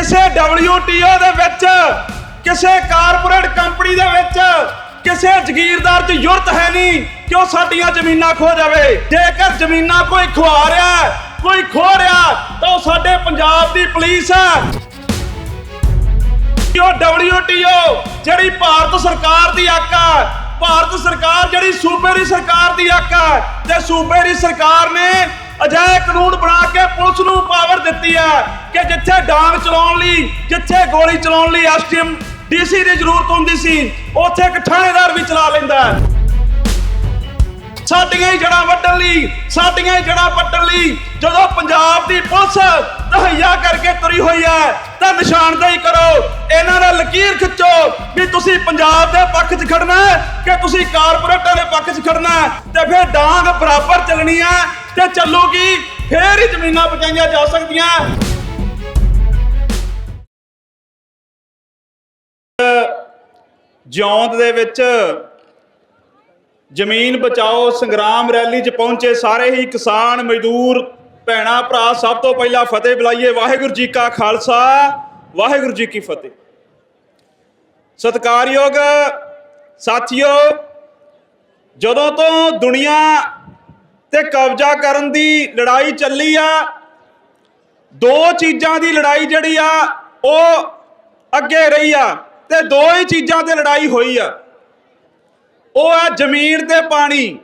ਕਿਸੇ WTO ਦੇ ਵਿੱਚ, ਕਿਸੇ ਕਾਰਪੋਰੇਟ ਕੰਪਨੀ ਦੇ ਵਿੱਚ, ਕਿਸੇ ਜ਼ਗੀਰਦਾਰ 'ਚ ਯੁਰਤ ਹੈ ਨਹੀਂ ਕਿ ਉਹ ਸਾਡੀਆਂ ਜ਼ਮੀਨਾਂ ਖੋ ਜਾਵੇ। ਜੇਕਰ ਜ਼ਮੀਨਾਂ ਕੋਈ ਖਵਾ ਰਿਹਾ ਕੋਈ ਖੋ ਰਿਹਾ, ਤਾਂ ਉਹ ਸਾਡੇ ਪੰਜਾਬ ਦੀ ਪੁਲਿਸ ਹੈ। ਉਹ WTO ਜਿਹੜੀ ਭਾਰਤ ਸਰਕਾਰ ਦੀ ਆਕਾ ਭਾਰਤ ਸਰਕਾਰ ਜਿਹੜੀ ਸੂਬੇ ਦੀ ਸਰਕਾਰ ਦੀ ਆਕਾ ਤੇ ਸੂਬੇ ਦੀ ਸਰਕਾਰ ਨੇ ਅਜਿਹੇ ਕਾਨੂੰਨ ਬਣਾ ਕੇ ਪੁਲਿਸ ਨੂੰ ਪਾਵਰ ਦਿੱਤੀ ਹੈ ਕਿ ਜਿੱਥੇ ਡਾਂਗ ਚਲਾਉਣ ਲਈ, ਜਿੱਥੇ ਗੋਲੀ ਚਲਾਉਣ ਲਈ ਐਸਟੀਐਮ ਡੀਸੀ ਦੀ ਜ਼ਰੂਰਤ ਹੁੰਦੀ ਸੀ, ਉੱਥੇ ਇੱਕ ਥਾਣੇਦਾਰ ਵੀ ਚਲਾ ਲੈਂਦਾ। ਸਾਡੀਆਂ ਹੀ ਜੜਾਂ ਵੱਢਣ ਲਈ, ਸਾਡੀਆਂ ਹੀ ਜੜਾਂ ਪੱਟਣ ਲਈ ਜਦੋਂ ਪੰਜਾਬ ਦੀ ਪੁਲਿਸ ਤਹਈਆ ਕਰਕੇ ਤੁਰੀ ਹੋਈ ਹੈ, ਤਾਂ ਨਿਸ਼ਾਨਦੇਹੀ ਕਰੋ। ਇਹਨਾਂ ਦਾ ਲਕੀਰ ਖਿੱਚੋ ਵੀ ਤੁਸੀਂ ਪੰਜਾਬ ਦੇ ਪੱਖ 'ਚ ਖੜਨਾ ਕਿ ਤੁਸੀਂ ਕਾਰਪੋਰੇਟਾਂ ਦੇ ਪੱਖ 'ਚ ਖੜਨਾ ਤੇ ਫਿਰ ਡਾਂਗ ਬਰਾਬਰ ਚੱਲਣੀ ਹੈ ਤੇ ਚੱਲੂਗੀ, ਫੇਰ ਹੀ ਜ਼ਮੀਨਾਂ ਬਚਾਈਆਂ ਜਾ ਸਕਦੀਆਂ। ਜਿਉਂਦ ਦੇ ਵਿੱਚ ਜ਼ਮੀਨ ਬਚਾਓ, ਸੰਗਰਾਮ ਰੈਲੀ 'ਚ ਪਹੁੰਚੇ ਸਾਰੇ ਹੀ ਕਿਸਾਨ, ਮਜ਼ਦੂਰ, ਭੈਣਾ, ਭਰਾ, ਸਭ ਤੋਂ ਪਹਿਲਾਂ ਫਤਿਹ ਬੁਲਾਈਏ। ਵਾਹਿਗੁਰੂ ਜੀ ਕਾ ਖਾਲਸਾ, ਵਾਹਿਗੁਰੂ ਜੀ ਕੀ ਫਤਿਹ। ਸਤਿਕਾਰਯੋਗ ਸਾਥੀਓ, ਜਦੋਂ ਤੋਂ ਦੁਨੀਆ ਤੇ ਕਬਜ਼ਾ ਕਰਨ ਦੀ ਲੜਾਈ ਚੱਲੀ ਆ। ਦੋ ਚੀਜ਼ਾਂ ਦੀ ਲੜਾਈ ਜਿਹੜੀ ਆ, ਉਹ ਅੱਗੇ ਰਹੀ ਆ ਤੇ ਦੋ ਹੀ ਚੀਜ਼ਾਂ ਤੇ ਲੜਾਈ ਹੋਈ ਆ। ਉਹ ਆ ਜ਼ਮੀਨ ਤੇ ਪਾਣੀ।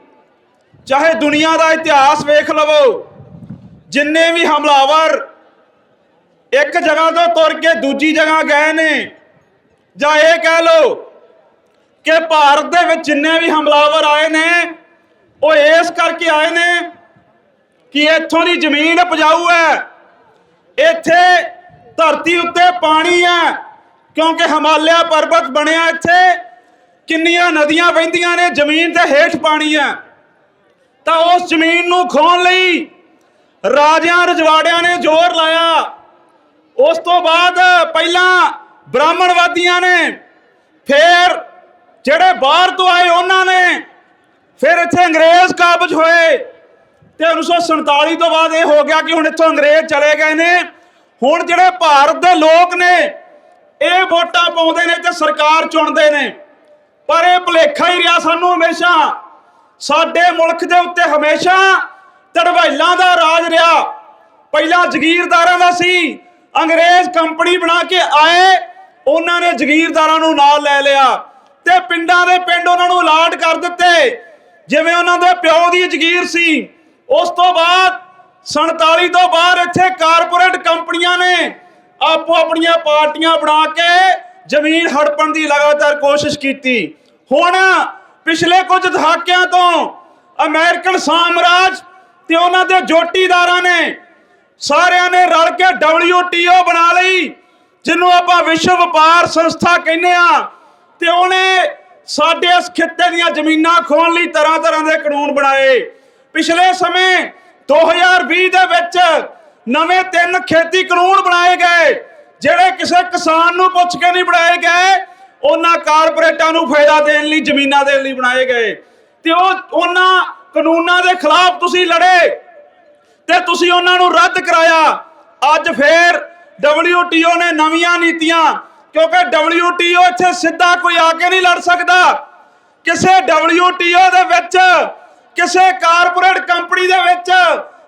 ਚਾਹੇ ਦੁਨੀਆ ਦਾ ਇਤਿਹਾਸ ਵੇਖ ਲਵੋ, ਜਿੰਨੇ ਵੀ ਹਮਲਾਵਰ ਇੱਕ ਜਗ੍ਹਾ ਤੋਂ ਤੁਰ ਕੇ ਦੂਜੀ ਜਗ੍ਹਾ ਗਏ ਨੇ, ਜਾਂ ਇਹ ਕਹਿ ਲਓ ਕਿ ਭਾਰਤ ਦੇ ਵਿੱਚ ਜਿੰਨੇ ਵੀ ਹਮਲਾਵਰ ਆਏ ਨੇ ਉਹ ਇਸ ਕਰਕੇ ਆਏ ਨੇ ਕਿ ਇੱਥੋਂ ਦੀ ਜ਼ਮੀਨ ਉਪਜਾਊ ਹੈ। ਇੱਥੇ ਧਰਤੀ ਉੱਤੇ ਪਾਣੀ ਹੈ, ਕਿਉਂਕਿ ਹਿਮਾਲਿਆ ਪਰਬਤ ਬਣਿਆ ਇੱਥੇ। ਕਿੰਨੀਆਂ ਨਦੀਆਂ ਵਹਿੰਦੀਆਂ ਨੇ, ਜ਼ਮੀਨ ਤੇ ਹੇਠ ਪਾਣੀ ਹੈ। ਤਾਂ ਉਸ ਜ਼ਮੀਨ ਨੂੰ ਖੋਣ ਲਈ ਰਾਜਿਆਂ ਰਜਵਾੜਿਆਂ ਨੇ ਜ਼ੋਰ ਲਾਇਆ। ਉਸ ਤੋਂ ਬਾਅਦ ਪਹਿਲਾਂ ਬ੍ਰਾਹਮਣਵਾਦੀਆਂ ਨੇ, ਫਿਰ ਜਿਹੜੇ ਬਾਹਰ ਤੋਂ ਆਏ ਉਹਨਾਂ ਨੇ ਫਿਰ ਇੱਥੇ ਅੰਗਰੇਜ਼ ਕਾਬਜ ਹੋਏ ਤੇ 1947 ਤੋਂ ਬਾਅਦ ਇਹ ਹੋ ਗਿਆ ਕਿ ਹੁਣ ਇੱਥੋਂ ਅੰਗਰੇਜ਼ ਚਲੇ ਗਏ ਨੇ। ਹੁਣ ਜਿਹੜੇ ਭਾਰਤ ਦੇ ਲੋਕ ਨੇ, ਇਹ ਵੋਟਾਂ ਪਾਉਂਦੇ ਨੇ ਤੇ ਸਰਕਾਰ ਚੁਣਦੇ ਨੇ। ਪਰ ਇਹ ਭੁਲੇਖਾ ਹੀ ਰਿਹਾ ਸਾਨੂੰ ਹਮੇਸ਼ਾ। ਸਾਡੇ ਮੁਲਕ ਦੇ ਉੱਤੇ ਹਮੇਸ਼ਾ ਤੜਵੈਲਾਂ ਦਾ ਰਾਜ ਰਿਹਾ। ਪਹਿਲਾਂ ਜ਼ਗੀਰਦਾਰਾਂ ਦਾ ਸੀ। ਅੰਗਰੇਜ਼ ਕੰਪਨੀ ਬਣਾ ਕੇ ਆਏ, ਉਹਨਾਂ ਨੇ ਜ਼ਗੀਰਦਾਰਾਂ ਨੂੰ ਨਾਲ ਲੈ ਲਿਆ। ਤੇ ਪਿੰਡਾਂ ਦੇ ਪਿੰਡ ਉਹਨਾਂ ਨੂੰ ਅਲਾਟ ਕਰ ਦਿੱਤੇ। ਜਿਵੇਂ ਉਹਨਾਂ ਦੇ ਪਿਓ ਦੀ ਜ਼ਗੀਰ ਸੀ, ਉਸ ਤੋਂ ਬਾਅਦ 47 ਤੋਂ ਬਾਅਦ ਇੱਥੇ ਕਾਰਪੋਰੇਟ ਕੰਪਨੀਆਂ ਨੇ ਆਪੋ ਆਪਣੀਆਂ ਪਾਰਟੀਆਂ ਬਣਾ ਕੇ ਜ਼ਮੀਨ ਹੜਪਣ ਦੀ ਲਗਾਤਾਰ ਕੋਸ਼ਿਸ਼ ਕੀਤੀ। ਹੁਣ ਪਿਛਲੇ ਕੁਝ ਦਹਾਕਿਆਂ ਤੋਂ ਅਮਰੀਕਨ ਸਾਮਰਾਜ ਤੇ ਉਹਨਾਂ ਦੇ ਜੋਟੀਦਾਰਾਂ ਨੇ ਸਾਰਿਆਂ ਨੇ ਰਲ ਕੇ WTO ਬਣਾ ਲਈ, ਜਿਹਨੂੰ ਆਪਾਂ ਵਿਸ਼ਵ ਵਪਾਰ ਸੰਸਥਾ ਕਹਿੰਦੇ ਆ ਤੇ ਉਹਨੇ ਸਾਡੇ ਇਸ ਖਿੱਤੇ ਦੀਆਂ ਜ਼ਮੀਨਾਂ ਖੋਣ ਲਈ ਤਰ੍ਹਾਂ ਤਰ੍ਹਾਂ ਦੇ ਕਾਨੂੰਨ ਬਣਾਏ। ਪਿਛਲੇ ਸਮੇਂ 2020 ਦੇ ਵਿੱਚ ਨਵੇਂ ਤਿੰਨ ਖੇਤੀ ਕਾਨੂੰਨ ਬਣਾਏ ਗਏ, ਜਿਹੜੇ ਕਿਸੇ ਕਿਸਾਨ ਨੂੰ ਪੁੱਛ ਕੇ ਨਹੀਂ ਬਣਾਏ ਗਏ, ਉਹਨਾਂ ਕਾਰਪੋਰੇਟਾਂ ਨੂੰ ਫਾਇਦਾ ਦੇਣ ਲਈ, ਜ਼ਮੀਨਾਂ ਦੇਣ ਲਈ ਬਣਾਏ ਗਏ। ਤੇ ਉਹ ਉਹਨਾਂ ਕਾਨੂੰਨਾਂ ਦੇ ਖਿਲਾਫ ਤੁਸੀਂ ਲੜੇ ਤੇ ਤੁਸੀਂ ਉਹਨਾਂ ਨੂੰ ਰੱਦ ਕਰਾਇਆ। ਅੱਜ ਫੇਰ WTO ਨੇ ਨਵੀਆਂ ਨੀਤੀਆਂ ਕਿਉਂਕਿ WTO ਇੱਥੇ ਸਿੱਧਾ ਕੋਈ ਆ ਕੇ ਨਹੀਂ ਲੜ ਸਕਦਾ। ਕਿਸੇ WTO ਦੇ ਵਿੱਚ ਕਿਸੇ ਕਾਰਪੋਰੇਟ ਕੰਪਨੀ ਦੇ ਵਿੱਚ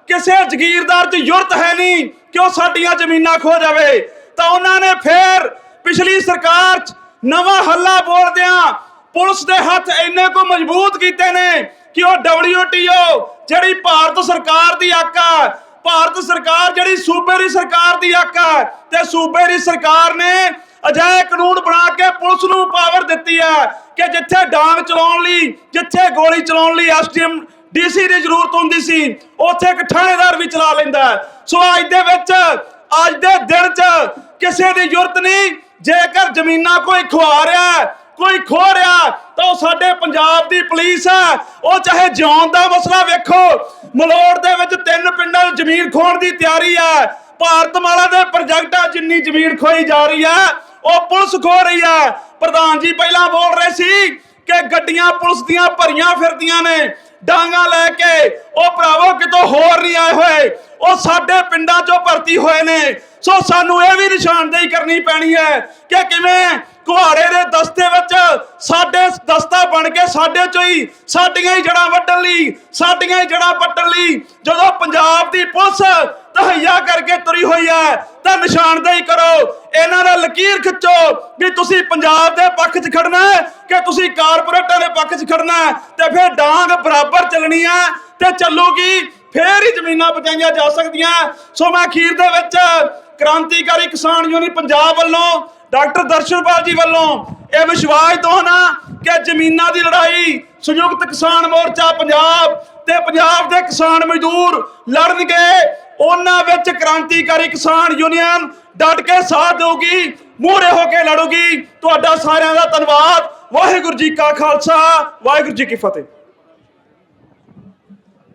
ਕਿਸੇ ਜ਼ਗੀਰਦਾਰ 'ਚ ਯੁਰਤ ਹੈ ਨਹੀਂ ਕਿ ਉਹ ਸਾਡੀਆਂ ਜ਼ਮੀਨਾਂ ਖੋ ਜਾਵੇ। ਤਾਂ ਉਹਨਾਂ ਨੇ ਫੇਰ ਪਿਛਲੀ ਸਰਕਾਰ 'ਚ ਨਵਾਂ ਹੱਲਾ ਬੋਲਦਿਆਂ ਪੁਲਿਸ ਦੇ ਹੱਥ ਇੰਨੇ ਕੋ ਮਜ਼ਬੂਤ ਕੀਤੇ ਨੇ ਕਿ ਉਹ WTO ਜਿਹੜੀ ਭਾਰਤ ਸਰਕਾਰ ਦੀ ਆਕਾ ਹੈ, ਭਾਰਤ ਸਰਕਾਰ ਜਿਹੜੀ ਸੂਬੇ ਦੀ ਸਰਕਾਰ ਦੀ ਆਕਾ ਹੈ ਤੇ ਸੂਬੇ ਦੀ ਸਰਕਾਰ ਨੇ ਅਜਿਹੇ ਕਾਨੂੰਨ ਬਣਾ ਕੇ ਪੁਲਿਸ ਨੂੰ ਪਾਵਰ ਦਿੱਤੀ ਹੈ ਕਿ ਜਿੱਥੇ ਡਾਂਗ ਚਲਾਉਣ ਲਈ, ਜਿੱਥੇ ਗੋਲੀ ਚਲਾਉਣ ਲਈ ਐਸਟੀਐਮ ਡੀਸੀ ਦੀ ਜ਼ਰੂਰਤ ਹੁੰਦੀ ਸੀ, ਉੱਥੇ ਇੱਕ ਥਾਣੇਦਾਰ ਵੀ ਚਲਾ ਲੈਂਦਾ ਸੋ ਅੱਜ ਦੇ ਵਿੱਚ, ਅੱਜ ਦੇ ਦਿਨ 'ਚ ਕਿਸੇ ਦੀ ਜ਼ਰੂਰਤ ਨਹੀਂ, ਜੇਕਰ ਜ਼ਮੀਨਾਂ ਕੋਈ ਖਵਾ ਰਿਹਾ ਕੋਈ ਖੋ ਰਿਹਾ ਤਾਂ ਉਹ ਸਾਡੇ ਪੰਜਾਬ ਦੀ ਪੁਲਿਸ ਹੈ। ਉਹ ਚਾਹੇ ਜਿਉਣ ਦਾ ਮਸਲਾ ਵੇਖੋ, ਮਲੋੜ ਦੇ ਵਿੱਚ ਤਿੰਨ ਪਿੰਡਾਂ 'ਚ ਜ਼ਮੀਨ ਖੋਣ ਦੀ ਤਿਆਰੀ ਹੈ। ਭਾਰਤਮਾਲਾ ਦੇ ਪ੍ਰੋਜੈਕਟਾਂ ਜਿੰਨੀ ਜ਼ਮੀਨ ਖੋਈ ਜਾ ਰਹੀ ਹੈ ਉਹ ਪੁਲਿਸ ਖੋ ਰਹੀ ਹੈ। ਪ੍ਰਧਾਨ ਜੀ, ਪਹਿਲਾਂ ਬੋਲ ਰਹੇ ਸੀ ਕਿ ਗੱਡੀਆਂ ਪੁਲਿਸ ਦੀਆਂ ਭਰੀਆਂ ਫਿਰਦੀਆਂ ਨੇ। ਡਾਂਗਾ ਲੈ ਕੇ। ਉਹ ਭਰਾਵੋ, ਕਿਤੋਂ ਹੋਰ ਨਹੀਂ ਆਏ ਹੋਏ। ਉਹ ਸਾਡੇ ਪਿੰਡਾਂ 'ਚੋਂ ਭਰਤੀ ਹੋਏ ਨੇ। ਸੋ ਸਾਨੂੰ ਇਹ ਵੀ ਨਿਸ਼ਾਨਦੇਹੀ ਕਰਨੀ ਪੈਣੀ ਹੈ ਕਿ ਕਿਵੇਂ ਕੁਹਾੜੇ ਦੇ ਦਸਤੇ ਵਿੱਚ ਸਾਡੇ ਦਸਤਾ ਬਣ ਕੇ ਸਾਡੇ ਚੋਂ ਹੀ ਸਾਡੀਆਂ ਹੀ ਜੜਾਂ ਵੱਢਣ ਲਈ, ਸਾਡੀਆਂ ਹੀ ਜੜਾਂ ਪੱਟਣ ਲਈ ਜਦੋਂ ਪੰਜਾਬ ਦੀ ਪੁਲਿਸ ਤਹਈਆ ਕਰਕੇ ਤੁਰੀ ਹੋਈ ਹੈ, ਤਾਂ ਨਿਸ਼ਾਨਦੇਹੀ ਕਰੋ। ਇਹਨਾਂ ਦਾ ਲਕੀਰ ਖਿੱਚੋ ਵੀ ਤੁਸੀਂ ਪੰਜਾਬ ਦੇ ਪੱਖ 'ਚ ਖੜਨਾ ਹੈ ਕਿ ਤੁਸੀਂ ਕਾਰਪੋਰੇਟਾਂ ਦੇ ਪੱਖ 'ਚ ਖੜਨਾ ਹੈ ਤੇ ਫਿਰ ਡਾਂਗ ਬਰਾਬਰ ਚੱਲਣੀ ਹੈ ਤੇ ਚੱਲੂਗੀ, ਫੇਰ ਹੀ ਜ਼ਮੀਨਾਂ ਬਚਾਈਆਂ ਜਾ ਸਕਦੀਆਂ। ਸੋ ਮੈਂ ਅਖੀਰ ਦੇ ਵਿੱਚ ਕ੍ਰਾਂਤੀਕਾਰੀ ਕਿਸਾਨ ਯੂਨੀਅਨ ਪੰਜਾਬ ਵੱਲੋਂ, ਡਾਕਟਰ ਦਰਸ਼ਨਪਾਲ ਜੀ ਵੱਲੋਂ ਇਹ ਵਿਸ਼ਵਾਸ ਦਵਾਉਣਾ ਕਿ ਜ਼ਮੀਨਾਂ ਦੀ ਲੜਾਈ ਸੰਯੁਕਤ ਕਿਸਾਨ ਮੋਰਚਾ ਪੰਜਾਬ ਤੇ ਪੰਜਾਬ ਦੇ ਕਿਸਾਨ ਮਜ਼ਦੂਰ ਲੜਨਗੇ। ਉਹਨਾਂ ਵਿੱਚ ਕ੍ਰਾਂਤੀਕਾਰੀ ਕਿਸਾਨ ਯੂਨੀਅਨ ਡਟ ਕੇ ਸਾਥ ਦੇਊਗੀ, ਮੂਹਰੇ ਹੋ ਕੇ ਲੜੂਗੀ। ਤੁਹਾਡਾ ਸਾਰਿਆਂ ਦਾ ਧੰਨਵਾਦ। ਵਾਹਿਗੁਰੂ ਜੀ ਕਾ ਖਾਲਸਾ, ਵਾਹਿਗੁਰੂ ਜੀ ਕੀ ਫਤਿਹ।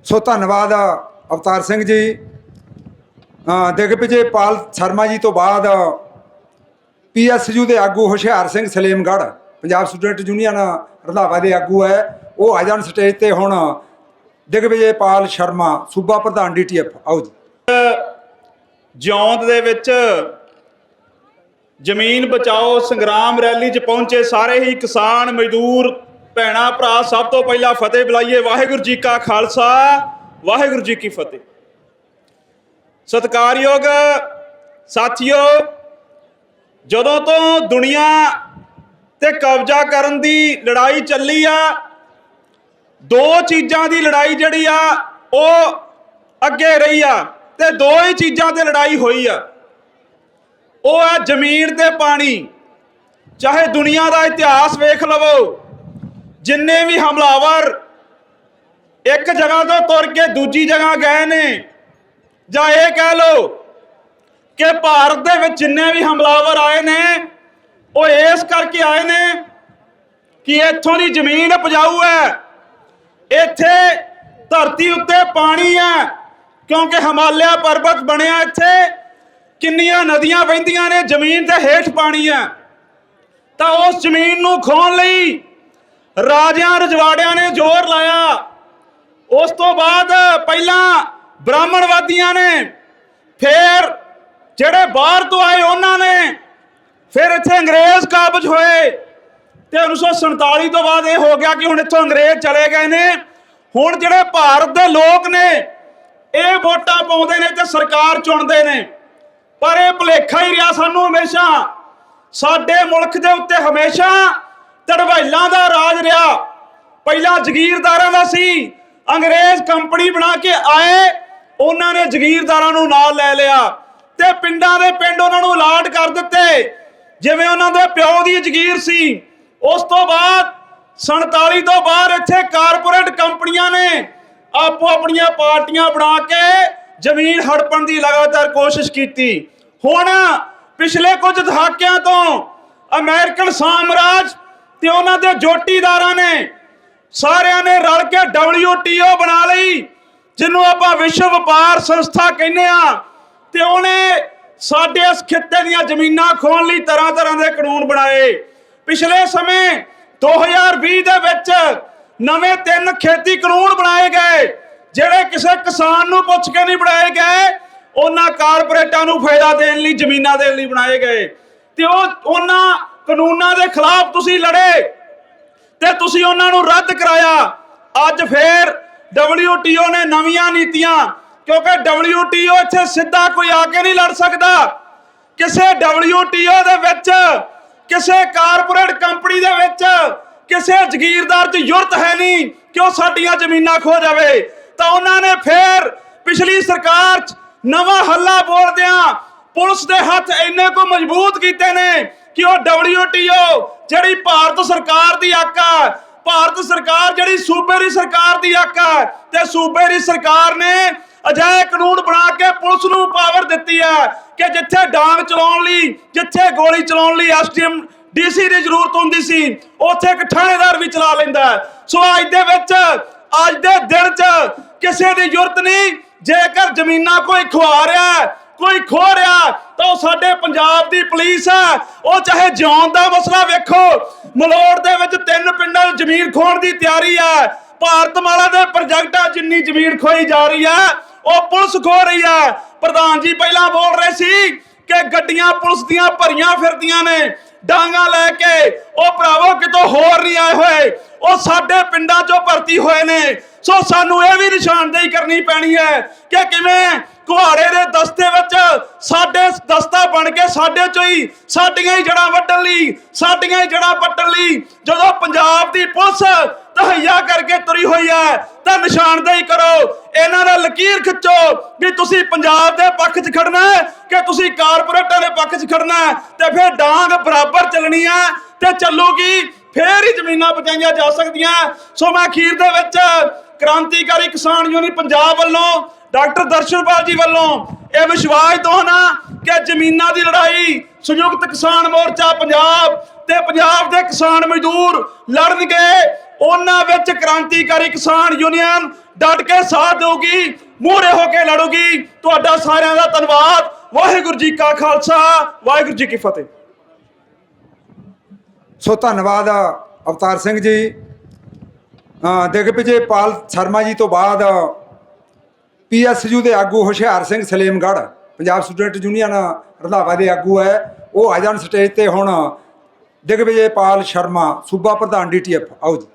ਸੋ ਧੰਨਵਾਦ ਅਵਤਾਰ ਸਿੰਘ ਜੀ। ਦੇਖ ਦਿਗਵਿਜੇ ਪਾਲ ਸ਼ਰਮਾ ਜੀ ਤੋਂ ਬਾਅਦ ਪੀਐਸਯੂ ਦੇ ਆਗੂ ਹੁਸ਼ਿਆਰ ਸਿੰਘ ਸਲੇਮਗੜ ਪੰਜਾਬ ਸਟੂਡੈਂਟ ਯੂਨੀਅਨ ਰੰਧਾਵਾ ਦੇ ਆਗੂ ਹੈ। ਉਹ ਆ ਜਾਣ ਸਟੇਜ ਤੇ ਹੁਣ ਦਿਗਵਿਜੇ ਪਾਲ ਸ਼ਰਮਾ, ਸੂਬਾ ਪ੍ਰਧਾਨ ਡੀਟੀਐਫ ਆਓ ਜੀ। ਜਿਉਂਦ ਦੇ ਵਿੱਚ ਜ਼ਮੀਨ ਬਚਾਓ ਸੰਗਰਾਮ ਰੈਲੀ 'ਚ ਪਹੁੰਚੇ ਸਾਰੇ ਹੀ ਕਿਸਾਨ, ਮਜ਼ਦੂਰ, ਭੈਣਾ, ਭਰਾ, ਸਭ ਤੋਂ ਪਹਿਲਾਂ ਫਤਿਹ ਬੁਲਾਈਏ। ਵਾਹਿਗੁਰੂ ਜੀ ਕਾ ਖਾਲਸਾ, ਵਾਹਿਗੁਰੂ ਜੀ ਕੀ ਫਤਿਹ। ਸਤਿਕਾਰਯੋਗ ਸਾਥੀਓ, ਜਦੋਂ ਤੋਂ ਦੁਨੀਆ ਤੇ ਕਬਜ਼ਾ ਕਰਨ ਦੀ ਲੜਾਈ ਚੱਲੀ ਆ ਦੋ ਚੀਜ਼ਾਂ ਦੀ ਲੜਾਈ ਜਿਹੜੀ ਆ, ਉਹ ਅੱਗੇ ਰਹੀ ਆ ਤੇ ਦੋ ਹੀ ਚੀਜ਼ਾਂ ਤੇ ਲੜਾਈ ਹੋਈ ਆ। ਉਹ ਆ ਜ਼ਮੀਨ ਤੇ ਪਾਣੀ। ਚਾਹੇ ਦੁਨੀਆ ਦਾ ਇਤਿਹਾਸ ਵੇਖ ਲਵੋ, ਜਿੰਨੇ ਵੀ ਹਮਲਾਵਰ ਇੱਕ ਜਗ੍ਹਾ ਤੋਂ ਤੁਰ ਕੇ ਦੂਜੀ ਜਗ੍ਹਾ ਗਏ ਨੇ, ਜਾਂ ਇਹ ਕਹਿ ਲਓ ਕਿ ਭਾਰਤ ਦੇ ਵਿੱਚ ਜਿੰਨੇ ਵੀ ਹਮਲਾਵਰ ਆਏ ਨੇ, ਉਹ ਇਸ ਕਰਕੇ ਆਏ ਨੇ ਕਿ ਇੱਥੋਂ ਦੀ ਜ਼ਮੀਨ ਉਪਜਾਊ ਹੈ। ਇੱਥੇ ਧਰਤੀ ਉੱਤੇ ਪਾਣੀ ਹੈ, ਕਿਉਂਕਿ ਹਿਮਾਲਿਆ ਪਰਬਤ ਬਣਿਆ ਇੱਥੇ। ਕਿੰਨੀਆਂ ਨਦੀਆਂ ਵਹਿੰਦੀਆਂ ਨੇ, ਜ਼ਮੀਨ ਤੇ ਹੇਠ ਪਾਣੀ ਹੈ। ਤਾਂ ਉਸ ਜ਼ਮੀਨ ਨੂੰ ਖੋਣ ਲਈ ਰਾਜਿਆਂ ਰਜਵਾੜਿਆਂ ਨੇ ਜ਼ੋਰ ਲਾਇਆ। ਉਸ ਤੋਂ ਬਾਅਦ ਪਹਿਲਾਂ ਬ੍ਰਾਹਮਣਵਾਦੀਆਂ ਨੇ ਫਿਰ ਜਿਹੜੇ ਬਾਹਰ ਤੋਂ ਆਏ ਉਹਨਾਂ ਨੇ, ਫਿਰ ਇੱਥੇ ਅੰਗਰੇਜ਼ ਕਾਬਜ ਹੋਏ। ਤੇ 1947 ਤੋਂ ਬਾਅਦ ਇਹ ਹੋ ਗਿਆ ਕਿ ਹੁਣ ਇੱਥੋਂ ਅੰਗਰੇਜ਼ ਚਲੇ ਗਏ ਨੇ। ਹੁਣ ਜਿਹੜੇ ਭਾਰਤ ਦੇ ਲੋਕ ਨੇ, ਇਹ ਵੋਟਾਂ ਪਾਉਂਦੇ ਨੇ ਤੇ ਸਰਕਾਰ ਚੁਣਦੇ ਨੇ। ਪਰ ਇਹ ਭੁਲੇਖਾ ਹੀ ਰਿਹਾ ਸਾਨੂੰ ਹਮੇਸ਼ਾ। ਸਾਡੇ ਮੁਲਕ ਦੇ ਉੱਤੇ ਹਮੇਸ਼ਾ ਤੜਵੈਲਾਂ ਦਾ ਰਾਜ ਰਿਹਾ। ਪਹਿਲਾਂ ਜ਼ਗੀਰਦਾਰਾਂ ਦਾ ਸੀ। ਅੰਗਰੇਜ਼ ਕੰਪਨੀ ਬਣਾ ਕੇ ਆਏ, ਉਹਨਾਂ ਨੇ ਜ਼ਗੀਰਦਾਰਾਂ ਨੂੰ ਨਾਲ ਲੈ ਲਿਆ। ਤੇ ਪਿੰਡਾਂ ਦੇ ਪਿੰਡ ਉਹਨਾਂ ਨੂੰ ਅਲਾਟ ਕਰ ਦਿੱਤੇ। ਜਿਵੇਂ ਉਹਨਾਂ ਦੇ ਪਿਓ ਦੀ ਜ਼ਗੀਰ ਸੀ ਉਸ ਤੋਂ ਬਾਅਦ 47 ਤੋਂ ਬਾਅਦ ਇੱਥੇ ਕਾਰਪੋਰੇਟ ਕੰਪਨੀਆਂ ਨੇ ਆਪੋ ਆਪਣੀਆਂ ਪਾਰਟੀਆਂ ਬਣਾ ਕੇ ਜ਼ਮੀਨ ਹੜਪਣ ਦੀ ਲਗਾਤਾਰ ਕੋਸ਼ਿਸ਼ ਕੀਤੀ। ਹੁਣ ਪਿਛਲੇ ਕੁਝ ਦਹਾਕਿਆਂ ਤੋਂ ਅਮਰੀਕਨ ਸਾਮਰਾਜ ਤੇ ਉਹਨਾਂ ਦੇ ਜੋਟੀਦਾਰਾਂ ਨੇ ਸਾਰਿਆਂ ਨੇ ਰਲ ਕੇ WTO ਬਣਾ ਲਈ, ਜਿਹਨੂੰ ਆਪਾਂ ਵਿਸ਼ਵ ਵਪਾਰ ਸੰਸਥਾ ਕਹਿੰਦੇ ਆ ਤੇ ਉਹਨੇ ਸਾਡੇ ਇਸ ਖਿੱਤੇ ਦੀਆਂ ਜ਼ਮੀਨਾਂ ਖੋਣ ਲਈ ਤਰ੍ਹਾਂ ਤਰ੍ਹਾਂ ਦੇ ਕਾਨੂੰਨ ਬਣਾਏ। ਪਿਛਲੇ ਸਮੇਂ 2020 ਦੇ ਵਿੱਚ ਨਵੇਂ ਤਿੰਨ ਖੇਤੀ ਕਾਨੂੰਨ ਬਣਾਏ ਗਏ, ਜਿਹੜੇ ਕਿਸੇ ਕਿਸਾਨ ਨੂੰ ਪੁੱਛ ਕੇ ਨਹੀਂ ਬਣਾਏ ਗਏ, ਉਹਨਾਂ ਕਾਰਪੋਰੇਟਾਂ ਨੂੰ ਫਾਇਦਾ ਦੇਣ ਲਈ, ਜ਼ਮੀਨਾਂ ਦੇਣ ਲਈ ਬਣਾਏ ਗਏ। ਤੇ ਉਹ ਉਹਨਾਂ ਕਾਨੂੰਨਾਂ ਦੇ ਖਿਲਾਫ ਤੁਸੀਂ ਲੜੇ ਤੇ ਤੁਸੀਂ ਉਹਨਾਂ ਨੂੰ ਰੱਦ ਕਰਾਇਆ। ਅੱਜ ਫੇਰ WTO ਨੇ ਨਵੀਆਂ ਨੀਤੀਆਂ, ਕਿਉਂਕਿ WTO ਇੱਥੇ ਸਿੱਧਾ ਕੋਈ ਆ ਕੇ ਨਹੀਂ ਲੜ ਸਕਦਾ। ਕਿਸੇ WTO ਦੇ ਵਿੱਚ ਕਿਸੇ ਕਾਰਪੋਰੇਟ ਕੰਪਨੀ ਦੇ ਵਿੱਚ ਕਿਸੇ ਜ਼ਗੀਰਦਾਰ 'ਚ ਯੁਰਤ ਹੈ ਨਹੀਂ ਕਿ ਉਹ ਸਾਡੀਆਂ ਜ਼ਮੀਨਾਂ ਖੋ ਜਾਵੇ। ਤਾਂ ਉਹਨਾਂ ਨੇ ਫੇਰ ਪਿਛਲੀ ਸਰਕਾਰ 'ਚ ਨਵਾਂ ਹੱਲਾ ਬੋਲਦਿਆਂ ਪੁਲਿਸ ਦੇ ਹੱਥ ਇੰਨੇ ਕੋ ਮਜ਼ਬੂਤ ਕੀਤੇ ਨੇ ਕਿ ਉਹ WTO ਜਿਹੜੀ ਭਾਰਤ ਸਰਕਾਰ ਦੀ ਆਕਾ ਭਾਰਤ ਸਰਕਾਰ ਜਿਹੜੀ ਸੂਬੇ ਦੀ ਸਰਕਾਰ ਦੀ ਆਕਾ ਤੇ ਸੂਬੇ ਦੀ ਸਰਕਾਰ ਨੇ ਅਜਿਹੇ ਕਾਨੂੰਨ ਬਣਾ ਕੇ ਪੁਲਿਸ ਨੂੰ ਪਾਵਰ ਦਿੱਤੀ ਹੈ ਕਿ ਜਿੱਥੇ ਡਾਂਗ ਚਲਾਉਣ ਲਈ, ਜਿੱਥੇ ਗੋਲੀ ਚਲਾਉਣ ਲਈ ਐਸਟੀਐਮ ਡੀਸੀ ਦੀ ਜ਼ਰੂਰਤ ਹੁੰਦੀ ਸੀ, ਉੱਥੇ ਇੱਕ ਥਾਣੇਦਾਰ ਵੀ ਚਲਾ ਲੈਂਦਾ ਸੋ ਅੱਜ ਦੇ ਵਿੱਚ, ਅੱਜ ਦੇ ਦਿਨ 'ਚ ਕਿਸੇ ਦੀ ਜ਼ਰੂਰਤ ਨਹੀਂ, ਜੇਕਰ ਜ਼ਮੀਨਾਂ ਕੋਈ ਖਵਾ ਰਿਹਾ ਕੋਈ ਖੋ ਰਿਹਾ ਤਾਂ ਉਹ ਸਾਡੇ ਪੰਜਾਬ ਦੀ ਪੁਲਿਸ ਹੈ। ਉਹ ਚਾਹੇ ਜਿਉਣ ਦਾ ਮਸਲਾ ਵੇਖੋ ਮਲੋੜ ਦੇ ਵਿੱਚ ਤਿੰਨ ਪਿੰਡਾਂ 'ਚ ਜ਼ਮੀਨ ਖੋਣ ਦੀ ਤਿਆਰੀ ਹੈ। ਭਾਰਤ ਮਾਲਾ ਦੇ ਪ੍ਰੋਜੈਕਟਾਂ ਜਿੰਨੀ ਜ਼ਮੀਨ ਖੋਈ ਜਾ ਰਹੀ ਹੈ ਉਹ ਪੁਲਿਸ ਖੋ ਰਹੀ ਹੈ। ਪ੍ਰਧਾਨ ਜੀ ਪਹਿਲਾਂ ਬੋਲ ਰਹੇ ਸੀ ਕਿ ਗੱਡੀਆਂ ਪੁਲਿਸ ਦੀਆਂ ਭਰੀਆਂ ਫਿਰਦੀਆਂ ਨੇ। ਡਾਂਗਾ ਲੈ ਕੇ ਉਹ ਭਰਾਵੋ ਕਿਤੋਂ ਹੋਰ ਨਹੀਂ ਆਏ ਹੋਏ। ਉਹ ਸਾਡੇ ਪਿੰਡਾਂ 'ਚੋਂ ਭਰਤੀ ਹੋਏ ਨੇ। ਸੋ ਸਾਨੂੰ ਇਹ ਵੀ ਨਿਸ਼ਾਨਦੇਹੀ ਕਰਨੀ ਪੈਣੀ ਹੈ ਕਿ ਕਿਵੇਂ ਕੁਹਾੜੇ ਦੇ ਦਸਤੇ ਵਿੱਚ ਸਾਡੇ ਦਸਤਾ ਬਣ ਕੇ ਸਾਡੇ ਚੋਂ ਹੀ ਸਾਡੀਆਂ ਹੀ ਜੜਾਂ ਵੱਢਣ ਲਈ, ਸਾਡੀਆਂ ਹੀ ਜੜਾਂ ਪੱਟਣ ਲਈ ਜਦੋਂ ਪੰਜਾਬ ਦੀ ਪੁਲਿਸ ਤਹਈਆ ਕਰਕੇ ਤੁਰੀ ਹੋਈ ਹੈ। ਤਾਂ ਨਿਸ਼ਾਨਦੇਹੀ ਕਰੋ। ਇਹਨਾਂ ਦਾ ਲਕੀਰ ਖਿੱਚੋ ਵੀ ਤੁਸੀਂ ਪੰਜਾਬ ਦੇ ਪੱਖ 'ਚ ਖੜਨਾ ਹੈ ਕਿ ਤੁਸੀਂ ਕਾਰਪੋਰੇਟਾਂ ਦੇ ਪੱਖ 'ਚ ਖੜਨਾ ਹੈ। ਤੇ ਫਿਰ ਡਾਂਗ ਬਰਾਬਰ ਚੱਲਣੀ ਹੈ ਤੇ ਚੱਲੂਗੀ, ਫੇਰ ਹੀ ਜ਼ਮੀਨਾਂ ਬਚਾਈਆਂ ਜਾ ਸਕਦੀਆਂ। ਸੋ ਮੈਂ ਅਖੀਰ ਦੇ ਵਿੱਚ ਕ੍ਰਾਂਤੀਕਾਰੀ ਕਿਸਾਨ ਯੂਨੀਅਨ ਪੰਜਾਬ ਵੱਲੋਂ ਡਾਕਟਰ ਦਰਸ਼ਨਪਾਲ ਜੀ ਵੱਲੋਂ ਇਹ ਵਿਸ਼ਵਾਸ ਦਵਾਉਣਾ ਕਿ ਜ਼ਮੀਨਾਂ ਦੀ ਲੜਾਈ ਸੰਯੁਕਤ ਕਿਸਾਨ ਮੋਰਚਾ ਪੰਜਾਬ ਤੇ ਪੰਜਾਬ ਦੇ ਕਿਸਾਨ ਮਜ਼ਦੂਰ ਲੜਨਗੇ। ਉਹਨਾਂ ਵਿੱਚ ਕ੍ਰਾਂਤੀਕਾਰੀ ਕਿਸਾਨ ਯੂਨੀਅਨ ਡਟ ਕੇ ਸਾਥ ਦੇਊਗੀ ਮੂਹਰੇ ਹੋ ਕੇ ਲੜੂਗੀ। ਤੁਹਾਡਾ ਸਾਰਿਆਂ ਦਾ ਧੰਨਵਾਦ। ਵਾਹਿਗੁਰੂ ਜੀ ਕਾ ਖਾਲਸਾ ਵਾਹਿਗੁਰੂ ਜੀ ਕੀ ਫਤਿਹ। ਸੋ ਧੰਨਵਾਦ ਅਵਤਾਰ ਸਿੰਘ ਜੀ। ਅ, ਦਿਗਵਿਜੇ ਪਾਲ ਸ਼ਰਮਾ ਜੀ ਤੋਂ ਬਾਅਦ ਪੀਐਸਯੂ ਦੇ ਆਗੂ ਹੁਸ਼ਿਆਰ ਸਿੰਘ ਸਲੇਮਗੜ੍ਹ ਪੰਜਾਬ ਸਟੂਡੈਂਟ ਯੂਨੀਅਨ ਰੰਧਾਵਾ ਦੇ ਆਗੂ ਹੈ। ਉਹ ਆ ਜਾਣ ਸਟੇਜ ਤੇ ਹੁਣ ਦਿਗਵਿਜੇ ਪਾਲ ਸ਼ਰਮਾ ਸੂਬਾ ਪ੍ਰਧਾਨ ਡੀਟੀਐਫ ਆਓ ਜੀ।